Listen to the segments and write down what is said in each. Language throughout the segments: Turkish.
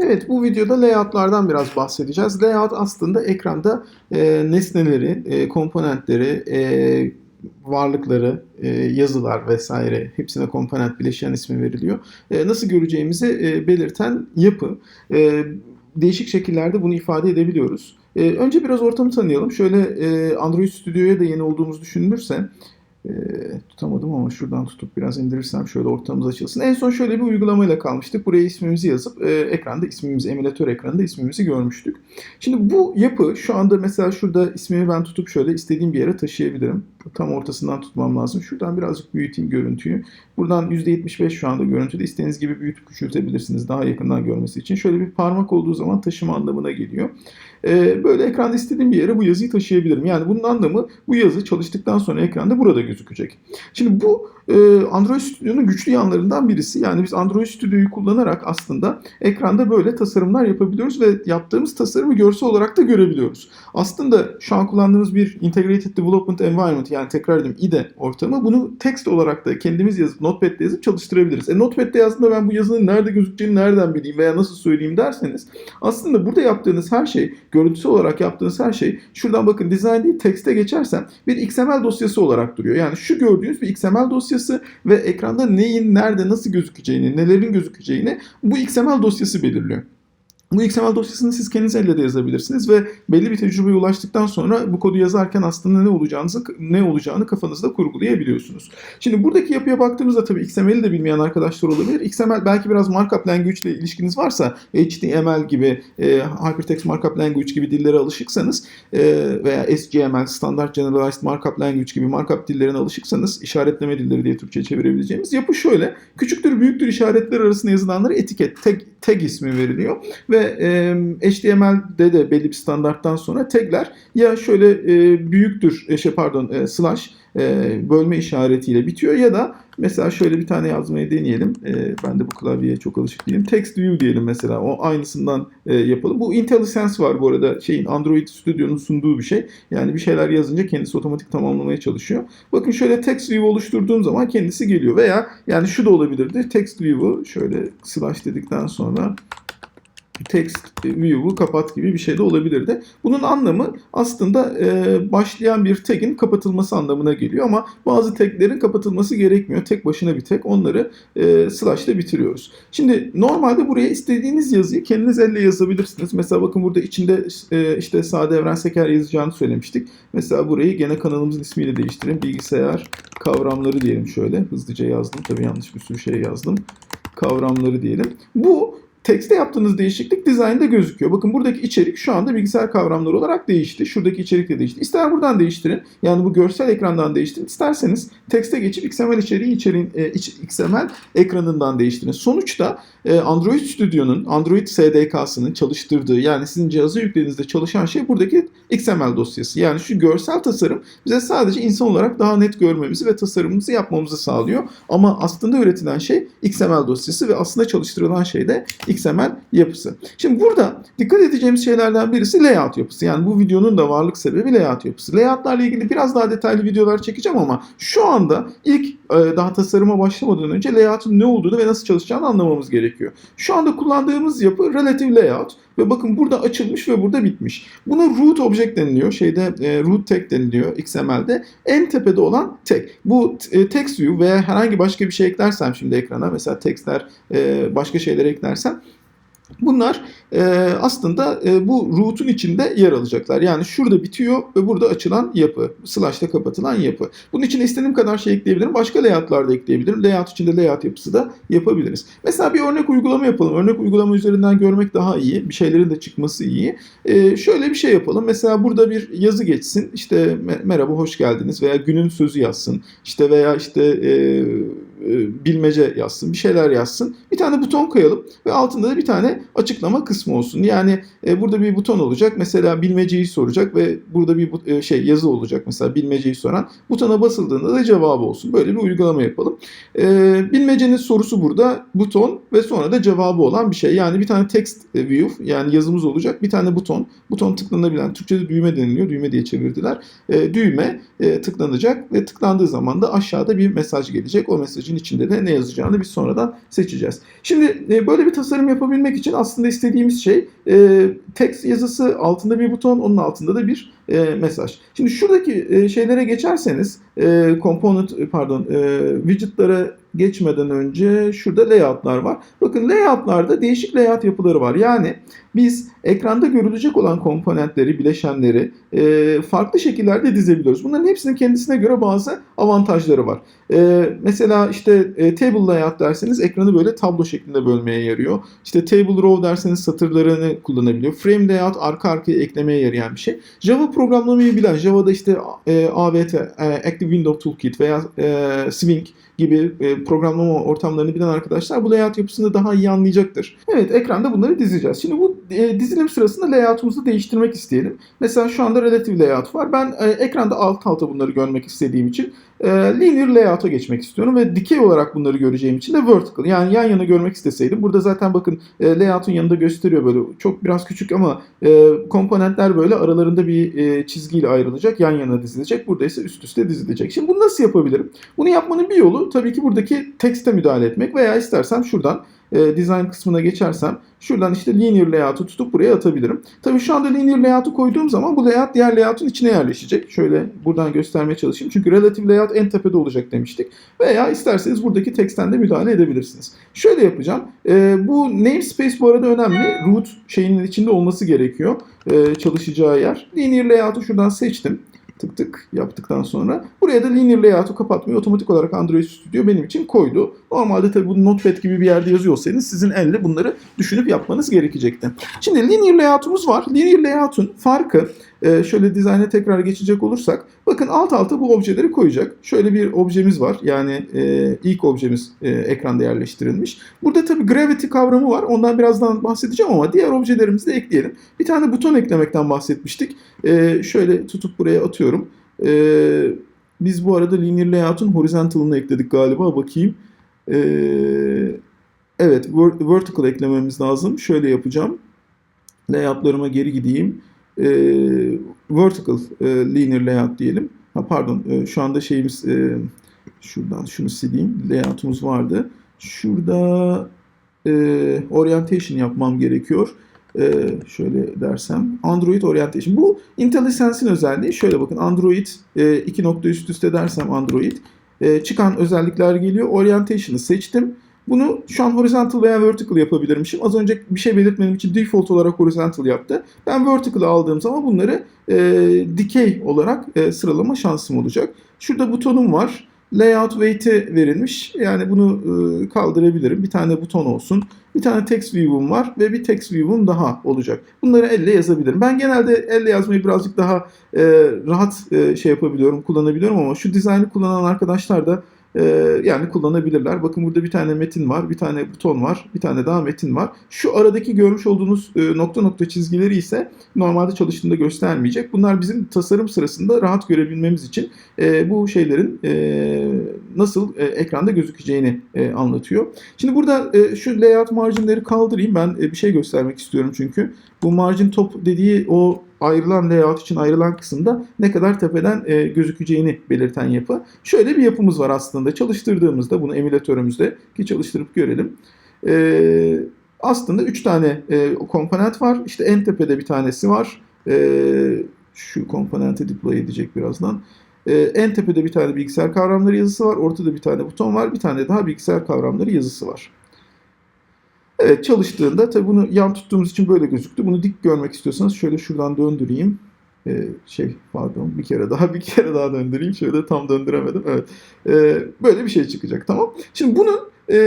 Evet bu videoda layoutlardan biraz bahsedeceğiz. Layout aslında ekranda e, nesneleri, e, komponentleri, e, varlıkları, e, yazılar vesaire hepsine komponent bileşen ismi veriliyor. E, nasıl göreceğimizi e, belirten yapı. E, değişik şekillerde bunu ifade edebiliyoruz. E, önce biraz ortamı tanıyalım. Şöyle e, Android Studio'ya da yeni olduğumuzu düşünülürse e, tutamadım ama şuradan tutup biraz indirirsem şöyle ortamımız açılsın. En son şöyle bir uygulamayla kalmıştık. Buraya ismimizi yazıp e, ekranda ismimizi, emülatör ekranında ismimizi görmüştük. Şimdi bu yapı şu anda mesela şurada ismimi ben tutup şöyle istediğim bir yere taşıyabilirim. Tam ortasından tutmam lazım. Şuradan birazcık büyüteyim görüntüyü. Buradan %75 şu anda görüntüde istediğiniz gibi büyütüp küçültebilirsiniz daha yakından görmesi için. Şöyle bir parmak olduğu zaman taşıma anlamına geliyor. Ee, böyle ekranda istediğim bir yere bu yazıyı taşıyabilirim. Yani bunun anlamı bu yazı çalıştıktan sonra ekranda burada gözükecek. Şimdi bu e, Android Studio'nun güçlü yanlarından birisi. Yani biz Android Studio'yu kullanarak aslında ekranda böyle tasarımlar yapabiliyoruz ve yaptığımız tasarımı görsel olarak da görebiliyoruz. Aslında şu an kullandığımız bir Integrated Development Environment yani tekrar edeyim IDE ortamı bunu text olarak da kendimiz yazıp Notepad'de yazıp çalıştırabiliriz. E, Notepad'de yazdığımda ben bu yazının nerede gözükeceğini nereden bileyim veya nasıl söyleyeyim derseniz aslında burada yaptığınız her şey görüntüsü olarak yaptığınız her şey şuradan bakın design değil text'e geçersem bir XML dosyası olarak duruyor. Yani şu gördüğünüz bir XML dosyası ve ekranda neyin nerede nasıl gözükeceğini, nelerin gözükeceğini bu XML dosyası belirliyor. Bu XML dosyasını siz kendiniz elle de yazabilirsiniz ve belli bir tecrübeye ulaştıktan sonra bu kodu yazarken aslında ne olacağınızı ne olacağını kafanızda kurgulayabiliyorsunuz. Şimdi buradaki yapıya baktığımızda tabii XML'i de bilmeyen arkadaşlar olabilir. XML belki biraz markup language ile ilişkiniz varsa HTML gibi, e, Hypertext Markup Language gibi dillere alışıksanız e, veya SGML, Standard Generalized Markup Language gibi markup dillerine alışıksanız işaretleme dilleri diye Türkçe çevirebileceğimiz yapı şöyle. Küçüktür büyüktür işaretler arasında yazılanlara etiket, tag, tag ismi veriliyor ve e, HTML'de de belli bir standarttan sonra tagler ya şöyle e, büyüktür, e, şey pardon e, slash e, bölme işaretiyle bitiyor ya da mesela şöyle bir tane yazmayı deneyelim. E, ben de bu klavyeye çok alışık değilim. Text view diyelim mesela. O aynısından e, yapalım. Bu IntelliSense var bu arada. Şeyin Android Studio'nun sunduğu bir şey. Yani bir şeyler yazınca kendisi otomatik tamamlamaya çalışıyor. Bakın şöyle text view oluşturduğum zaman kendisi geliyor. Veya yani şu da olabilirdi. Text view'u şöyle slash dedikten sonra text view'u kapat gibi bir şey de olabilirdi. Bunun anlamı aslında e, başlayan bir tag'in kapatılması anlamına geliyor ama bazı tag'lerin kapatılması gerekmiyor. Tek başına bir tag. Onları e, slash ile bitiriyoruz. Şimdi normalde buraya istediğiniz yazıyı kendiniz elle yazabilirsiniz. Mesela bakın burada içinde e, işte sade evren seker yazacağını söylemiştik. Mesela burayı gene kanalımızın ismiyle değiştirin. Bilgisayar kavramları diyelim şöyle. Hızlıca yazdım. Tabii yanlış bir sürü şey yazdım. Kavramları diyelim. Bu Tekste yaptığınız değişiklik dizaynda gözüküyor. Bakın buradaki içerik şu anda bilgisayar kavramları olarak değişti. Şuradaki içerik de değişti. İster buradan değiştirin. Yani bu görsel ekrandan değiştirin. İsterseniz tekste geçip XML içeriği içeriğin e, XML ekranından değiştirin. Sonuçta e, Android Studio'nun Android SDK'sının çalıştırdığı yani sizin cihaza yüklediğinizde çalışan şey buradaki XML dosyası. Yani şu görsel tasarım bize sadece insan olarak daha net görmemizi ve tasarımımızı yapmamızı sağlıyor. Ama aslında üretilen şey XML dosyası ve aslında çalıştırılan şey de yapısı. Şimdi burada dikkat edeceğimiz şeylerden birisi layout yapısı. Yani bu videonun da varlık sebebi layout yapısı. Layoutlarla ilgili biraz daha detaylı videolar çekeceğim ama şu anda ilk e, daha tasarıma başlamadan önce layout'un ne olduğunu ve nasıl çalışacağını anlamamız gerekiyor. Şu anda kullandığımız yapı relative layout ve bakın burada açılmış ve burada bitmiş. Buna root object deniliyor. Şeyde e, root tag deniliyor XML'de. En tepede olan tag. Bu e, text view veya herhangi başka bir şey eklersem şimdi ekrana mesela textler e, başka şeyler eklersem Bunlar e, aslında e, bu root'un içinde yer alacaklar. Yani şurada bitiyor ve burada açılan yapı. Slash'ta kapatılan yapı. Bunun için istediğim kadar şey ekleyebilirim. Başka layout'lar da ekleyebilirim. Layout içinde layout yapısı da yapabiliriz. Mesela bir örnek uygulama yapalım. Örnek uygulama üzerinden görmek daha iyi. Bir şeylerin de çıkması iyi. E, şöyle bir şey yapalım. Mesela burada bir yazı geçsin. İşte merhaba hoş geldiniz veya günün sözü yazsın. İşte veya işte e, bilmece yazsın. Bir şeyler yazsın. Bir tane buton koyalım ve altında da bir tane açıklama kısmı olsun. Yani e, burada bir buton olacak. Mesela bilmeceyi soracak ve burada bir e, şey yazı olacak. Mesela bilmeceyi soran. Butona basıldığında da cevabı olsun. Böyle bir uygulama yapalım. E, bilmecenin sorusu burada buton ve sonra da cevabı olan bir şey. Yani bir tane text view yani yazımız olacak. Bir tane buton. Buton tıklanabilen. Türkçe'de düğme deniliyor. Düğme diye çevirdiler. E, düğme e, tıklanacak ve tıklandığı zaman da aşağıda bir mesaj gelecek. O mesajın arayüzün içinde de ne yazacağını biz sonradan seçeceğiz. Şimdi e, böyle bir tasarım yapabilmek için aslında istediğimiz şey e, text yazısı altında bir buton, onun altında da bir e, mesaj. Şimdi şuradaki e, şeylere geçerseniz, e, component e, pardon, e, widget'lara geçmeden önce şurada layout'lar var. Bakın layout'larda değişik layout yapıları var. Yani biz ekranda görülecek olan komponentleri, bileşenleri e, farklı şekillerde dizebiliyoruz. Bunların hepsinin kendisine göre bazı avantajları var. E, mesela işte e, table layout derseniz ekranı böyle tablo şeklinde bölmeye yarıyor. İşte table row derseniz satırlarını kullanabiliyor. Frame layout arka arkaya eklemeye yarayan bir şey. Java programlamayı bilen, Java'da işte e, AWT, e, Active Window Toolkit veya e, Swing gibi e, programlama ortamlarını bilen arkadaşlar bu layout yapısını daha iyi anlayacaktır. Evet ekranda bunları dizeceğiz. Şimdi bu e, dizilim sırasında layout'umuzu değiştirmek isteyelim. Mesela şu anda relative layout var. Ben e, ekranda alt alta bunları görmek istediğim için e, linear layout'a geçmek istiyorum ve dikey olarak bunları göreceğim için de vertical. Yani yan yana görmek isteseydim. Burada zaten bakın e, layout'un yanında gösteriyor böyle çok biraz küçük ama e, komponentler böyle aralarında bir e, çizgiyle ayrılacak. Yan yana dizilecek. Burada ise üst üste dizilecek. Şimdi bunu nasıl yapabilirim? Bunu yapmanın bir yolu tabii ki buradaki tekste müdahale etmek veya istersem şuradan e, design kısmına geçersem şuradan işte linear layout'u tutup buraya atabilirim. Tabii şu anda linear layout'u koyduğum zaman bu layout diğer layout'un içine yerleşecek. Şöyle buradan göstermeye çalışayım. Çünkü relative layout en tepede olacak demiştik. Veya isterseniz buradaki teksten de müdahale edebilirsiniz. Şöyle yapacağım. E, bu namespace bu arada önemli. Root şeyinin içinde olması gerekiyor. E, çalışacağı yer. Linear layout'u şuradan seçtim tık tık yaptıktan sonra buraya da linear layout'u kapatmayı otomatik olarak Android Studio benim için koydu. Normalde tabii bunu Notepad gibi bir yerde yazıyorsanız sizin elle bunları düşünüp yapmanız gerekecekti. Şimdi linear layout'umuz var. Linear layout'un farkı e, şöyle dizayna tekrar geçecek olursak bakın alt alta bu objeleri koyacak. Şöyle bir objemiz var. Yani e, ilk objemiz e, ekranda yerleştirilmiş. Burada tabii gravity kavramı var. Ondan birazdan bahsedeceğim ama diğer objelerimizi de ekleyelim. Bir tane buton eklemekten bahsetmiştik. E, şöyle tutup buraya atıyorum. E, biz bu arada linear layout'un horizontal'ını ekledik galiba. Bakayım. E, evet vertical eklememiz lazım. Şöyle yapacağım. Layout'larıma geri gideyim e, vertical e, linear layout diyelim. Ha, pardon e, şu anda şeyimiz e, şuradan şunu sileyim. Layout'umuz vardı. Şurada e, orientation yapmam gerekiyor. E, şöyle dersem Android orientation. Bu IntelliSense'in özelliği. Şöyle bakın Android e, iki nokta üst üste dersem Android e, çıkan özellikler geliyor. Orientation'ı seçtim. Bunu şu an horizontal veya vertical yapabilirmişim. Az önce bir şey belirtmem için default olarak horizontal yaptı. Ben vertical aldığım zaman bunları e, dikey olarak e, sıralama şansım olacak. Şurada butonum var. Layout weight'i verilmiş. Yani bunu e, kaldırabilirim. Bir tane buton olsun. Bir tane text view'um var ve bir text view'um daha olacak. Bunları elle yazabilirim. Ben genelde elle yazmayı birazcık daha e, rahat e, şey yapabiliyorum, kullanabiliyorum ama şu dizaynı kullanan arkadaşlar da ee, yani kullanabilirler. Bakın burada bir tane metin var, bir tane buton var, bir tane daha metin var. Şu aradaki görmüş olduğunuz e, nokta nokta çizgileri ise normalde çalıştığında göstermeyecek. Bunlar bizim tasarım sırasında rahat görebilmemiz için e, bu şeylerin e, nasıl ekranda gözükeceğini anlatıyor. Şimdi burada şu layout marginleri kaldırayım. Ben bir şey göstermek istiyorum çünkü. Bu margin top dediği o ayrılan layout için ayrılan kısımda ne kadar tepeden e, gözükeceğini belirten yapı. Şöyle bir yapımız var aslında. Çalıştırdığımızda bunu emülatörümüzde ki çalıştırıp görelim. E, aslında 3 tane e, komponent var. İşte en tepede bir tanesi var. E, şu komponenti deploy edecek birazdan. E, en tepede bir tane bilgisayar kavramları yazısı var. Ortada bir tane buton var. Bir tane daha bilgisayar kavramları yazısı var. Evet çalıştığında tabi bunu yan tuttuğumuz için böyle gözüktü. Bunu dik görmek istiyorsanız şöyle şuradan döndüreyim. Ee, şey pardon bir kere daha bir kere daha döndüreyim. Şöyle tam döndüremedim. Evet. Ee, böyle bir şey çıkacak tamam. Şimdi bunu e,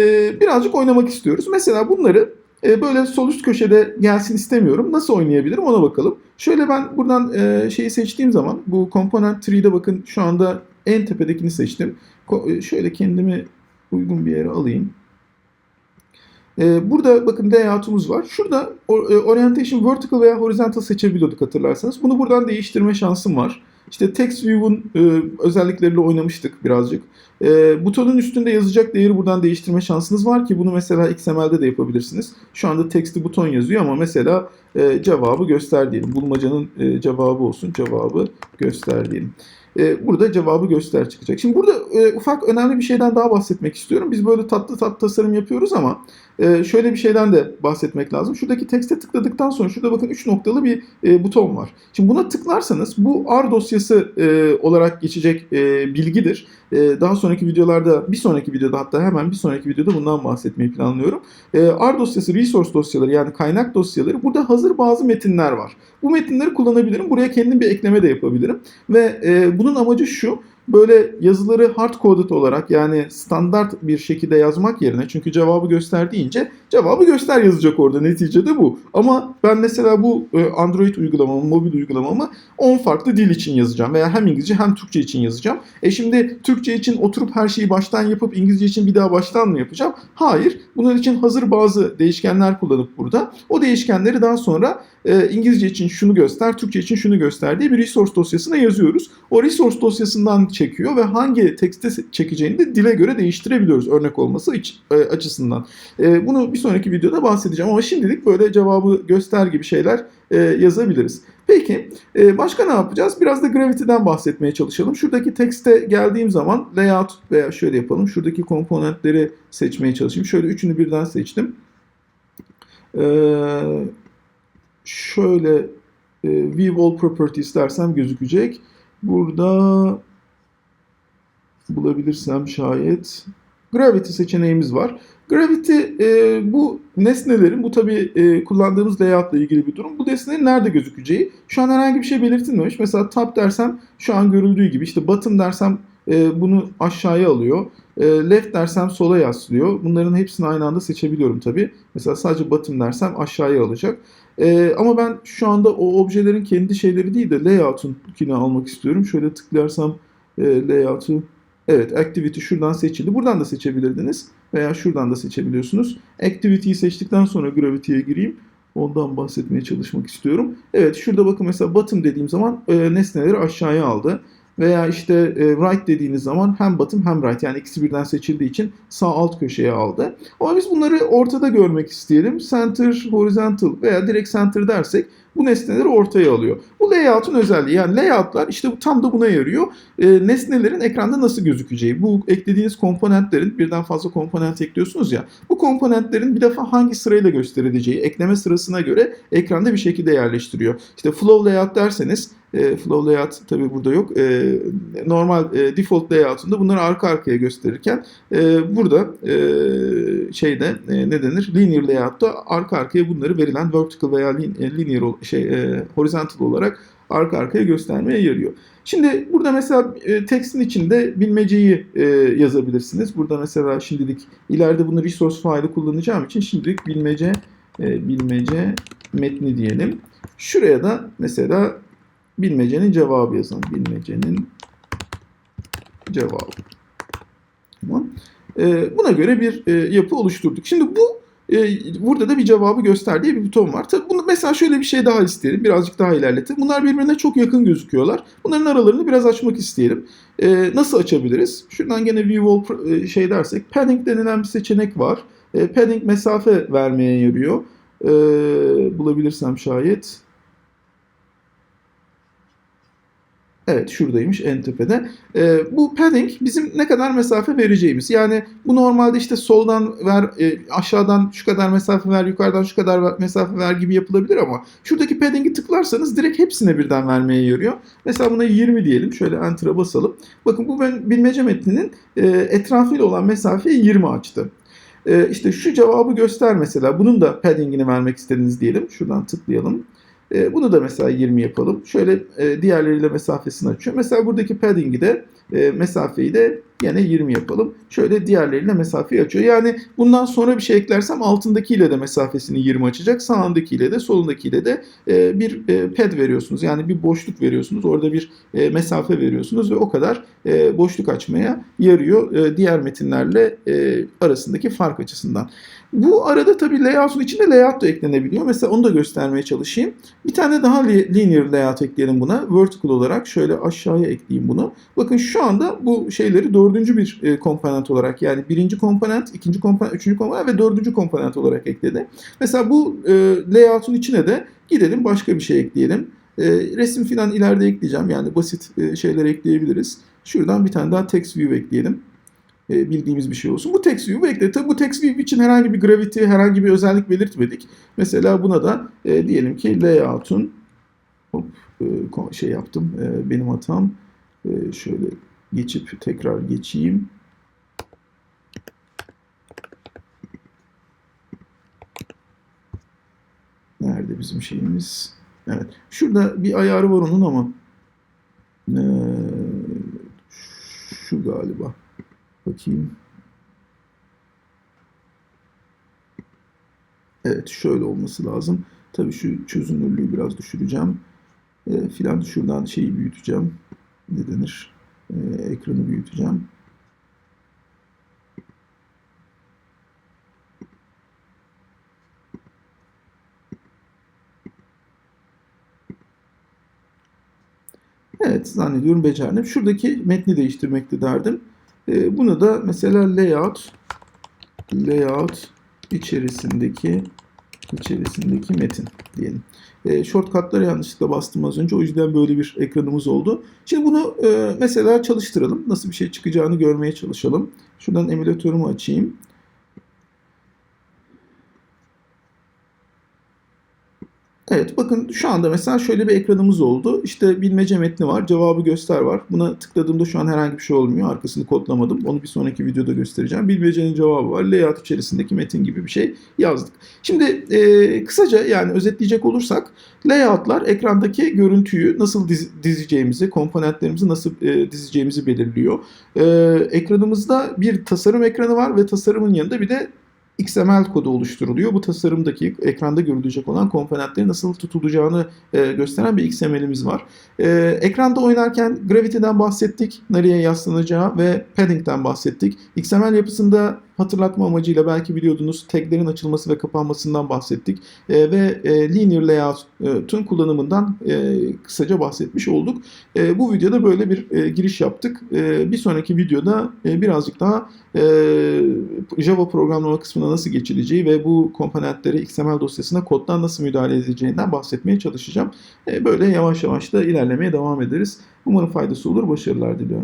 birazcık oynamak istiyoruz. Mesela bunları e, böyle sol üst köşede gelsin istemiyorum. Nasıl oynayabilirim ona bakalım. Şöyle ben buradan e, şeyi seçtiğim zaman bu component tree'de bakın şu anda en tepedekini seçtim. Ko- e, şöyle kendimi uygun bir yere alayım. Ee, burada bakın layout'umuz var. Şurada e, orientation vertical veya horizontal seçebiliyorduk hatırlarsanız. Bunu buradan değiştirme şansım var. İşte text view'un e, özellikleriyle oynamıştık birazcık. E, butonun üstünde yazacak değeri buradan değiştirme şansınız var ki bunu mesela XML'de de yapabilirsiniz. Şu anda teksti buton yazıyor ama mesela e, cevabı göster diyelim. Bulmacanın e, cevabı olsun. Cevabı göster diyelim. E, burada cevabı göster çıkacak. Şimdi burada e, ufak önemli bir şeyden daha bahsetmek istiyorum. Biz böyle tatlı tatlı tasarım yapıyoruz ama e, şöyle bir şeyden de bahsetmek lazım. Şuradaki tekste tıkladıktan sonra şurada bakın 3 noktalı bir e, buton var. Şimdi buna tıklarsanız bu R dosyası e, olarak geçecek e, bilgidir. E, daha sonraki videolarda, bir sonraki videoda hatta hemen bir sonraki videoda bundan bahsetmeyi planlıyorum. E, R dosyası, resource dosyaları yani kaynak dosyaları burada hazır bazı metinler var. Bu metinleri kullanabilirim. Buraya kendim bir ekleme de yapabilirim. Ve e, bunun amacı şu böyle yazıları hard coded olarak yani standart bir şekilde yazmak yerine çünkü cevabı göster deyince cevabı göster yazacak orada neticede bu. Ama ben mesela bu e, Android uygulamamı, mobil uygulamamı 10 farklı dil için yazacağım veya hem İngilizce hem Türkçe için yazacağım. E şimdi Türkçe için oturup her şeyi baştan yapıp İngilizce için bir daha baştan mı yapacağım? Hayır. Bunun için hazır bazı değişkenler kullanıp burada o değişkenleri daha sonra e, İngilizce için şunu göster, Türkçe için şunu göster diye bir resource dosyasına yazıyoruz. O resource dosyasından çekiyor ve hangi tekste çekeceğini de dile göre değiştirebiliyoruz örnek olması e, açısından. Bunu bir sonraki videoda bahsedeceğim ama şimdilik böyle cevabı göster gibi şeyler e, yazabiliriz. Peki e, başka ne yapacağız? Biraz da Gravity'den bahsetmeye çalışalım. Şuradaki tekste geldiğim zaman layout veya şöyle yapalım. Şuradaki komponentleri seçmeye çalışayım. Şöyle üçünü birden seçtim. Eee şöyle e, View All Properties dersem gözükecek. Burada bulabilirsem şayet Gravity seçeneğimiz var. Gravity e, bu nesnelerin, bu tabi e, kullandığımız layoutla ilgili bir durum. Bu nesnelerin nerede gözükeceği. Şu an herhangi bir şey belirtilmemiş. Mesela top dersem şu an görüldüğü gibi. işte bottom dersem e, bunu aşağıya alıyor. E, left dersem sola yaslıyor. Bunların hepsini aynı anda seçebiliyorum tabi. Mesela sadece bottom dersem aşağıya alacak. E, ama ben şu anda o objelerin kendi şeyleri değil de layout'unkini almak istiyorum. Şöyle tıklarsam e, layout'u Evet, activity şuradan seçildi. Buradan da seçebilirdiniz veya şuradan da seçebiliyorsunuz. Activity'yi seçtikten sonra gravity'ye gireyim. Ondan bahsetmeye çalışmak istiyorum. Evet, şurada bakın mesela bottom dediğim zaman e, nesneleri aşağıya aldı. Veya işte e, right dediğiniz zaman hem bottom hem right yani ikisi birden seçildiği için sağ alt köşeye aldı. Ama biz bunları ortada görmek isteyelim. Center, horizontal veya direkt center dersek bu nesneleri ortaya alıyor. Bu layout'un özelliği yani layout'lar işte tam da buna yarıyor. E, nesnelerin ekranda nasıl gözükeceği. Bu eklediğiniz komponentlerin birden fazla komponent ekliyorsunuz ya. Bu komponentlerin bir defa hangi sırayla gösterileceği ekleme sırasına göre ekranda bir şekilde yerleştiriyor. İşte flow layout derseniz e, flow layout tabi burada yok. E, normal e, default layout'unda bunları arka arkaya gösterirken e, burada e, şeyde e, ne denir? Linear layout'ta arka arkaya bunları verilen vertical veya linear şey e, horizontal olarak arka arkaya göstermeye yarıyor. Şimdi burada mesela e, tekstin içinde bilmeceyi e, yazabilirsiniz. Burada mesela şimdilik ileride bunu resource faili kullanacağım için şimdilik bilmece e, bilmece metni diyelim. Şuraya da mesela bilmecenin cevabı yazalım. Bilmecenin cevabı. Tamam. E, buna göre bir e, yapı oluşturduk. Şimdi bu burada da bir cevabı göster diye bir buton var. Tabii bunu mesela şöyle bir şey daha isteyelim. Birazcık daha ilerletelim. Bunlar birbirine çok yakın gözüküyorlar. Bunların aralarını biraz açmak isteyelim. E, nasıl açabiliriz? Şuradan gene view all e, şey dersek padding denilen bir seçenek var. E, padding mesafe vermeye yarıyor. E, bulabilirsem şayet. Evet şuradaymış en tepede. E, bu padding bizim ne kadar mesafe vereceğimiz. Yani bu normalde işte soldan ver, e, aşağıdan şu kadar mesafe ver, yukarıdan şu kadar ver, mesafe ver gibi yapılabilir ama şuradaki padding'i tıklarsanız direkt hepsine birden vermeye yarıyor. Mesela buna 20 diyelim. Şöyle enter'a basalım. Bakın bu bilmece metninin e, etrafıyla olan mesafeyi 20 açtı. E, işte şu cevabı göster mesela. Bunun da padding'ini vermek istediniz diyelim. Şuradan tıklayalım. E, bunu da mesela 20 yapalım. Şöyle e, diğerleriyle mesafesini açıyor. Mesela buradaki padding'i de e, mesafeyi de yine 20 yapalım. Şöyle diğerleriyle mesafeyi açıyor. Yani bundan sonra bir şey eklersem altındakiyle de mesafesini 20 açacak. Sağındakiyle de solundakiyle de e, bir e, pad veriyorsunuz. Yani bir boşluk veriyorsunuz. Orada bir e, mesafe veriyorsunuz ve o kadar e, boşluk açmaya yarıyor. E, diğer metinlerle e, arasındaki fark açısından. Bu arada tabii layout'un içine layout da eklenebiliyor. Mesela onu da göstermeye çalışayım. Bir tane daha li- linear layout ekleyelim buna. Vertical olarak şöyle aşağıya ekleyeyim bunu. Bakın şu anda bu şeyleri dördüncü bir e, komponent olarak yani birinci komponent, ikinci komponent, üçüncü komponent ve dördüncü komponent olarak ekledi. Mesela bu e, layout'un içine de gidelim başka bir şey ekleyelim. E, resim filan ileride ekleyeceğim. Yani basit şeyler ekleyebiliriz. Şuradan bir tane daha text view ekleyelim. E, bildiğimiz bir şey olsun. Bu text view ekledik. Tabii bu text view için herhangi bir gravity, herhangi bir özellik belirtmedik. Mesela buna da e, diyelim ki layout'un hop, e, şey yaptım. e, benim hatam. E, şöyle geçip tekrar geçeyim. Nerede bizim şeyimiz? Evet. Şurada bir ayarı var onun ama e, şu galiba. Bakayım. Evet şöyle olması lazım. Tabii şu çözünürlüğü biraz düşüreceğim. E, filan şuradan şeyi büyüteceğim. Ne denir? E, ekranı büyüteceğim. Evet zannediyorum becerdim. Şuradaki metni değiştirmekti derdim. E, bunu da mesela layout layout içerisindeki içerisindeki metin diyelim. E, shortcut'ları yanlışlıkla bastım az önce. O yüzden böyle bir ekranımız oldu. Şimdi bunu e, mesela çalıştıralım. Nasıl bir şey çıkacağını görmeye çalışalım. Şuradan emülatörümü açayım. Evet bakın şu anda mesela şöyle bir ekranımız oldu. İşte bilmece metni var, cevabı göster var. Buna tıkladığımda şu an herhangi bir şey olmuyor. Arkasını kodlamadım. Onu bir sonraki videoda göstereceğim. Bilmecenin cevabı var. Layout içerisindeki metin gibi bir şey yazdık. Şimdi e, kısaca yani özetleyecek olursak layoutlar ekrandaki görüntüyü nasıl diz- dizeceğimizi, komponentlerimizi nasıl e, dizeceğimizi belirliyor. E, ekranımızda bir tasarım ekranı var ve tasarımın yanında bir de XML kodu oluşturuluyor. Bu tasarımdaki ekranda görülecek olan komponentlerin nasıl tutulacağını e, gösteren bir XML'imiz var. E, ekranda oynarken Gravity'den bahsettik, nereye yaslanacağı ve padding'den bahsettik. XML yapısında hatırlatma amacıyla belki biliyordunuz taglerin açılması ve kapanmasından bahsettik. E, ve e, linear layout'un kullanımından e, kısaca bahsetmiş olduk. E, bu videoda böyle bir e, giriş yaptık. E, bir sonraki videoda e, birazcık daha e, Java programlama kısmına nasıl geçileceği ve bu komponentleri XML dosyasına koddan nasıl müdahale edileceğinden bahsetmeye çalışacağım. E, böyle yavaş yavaş da ilerlemeye devam ederiz. Umarım faydası olur. Başarılar diliyorum.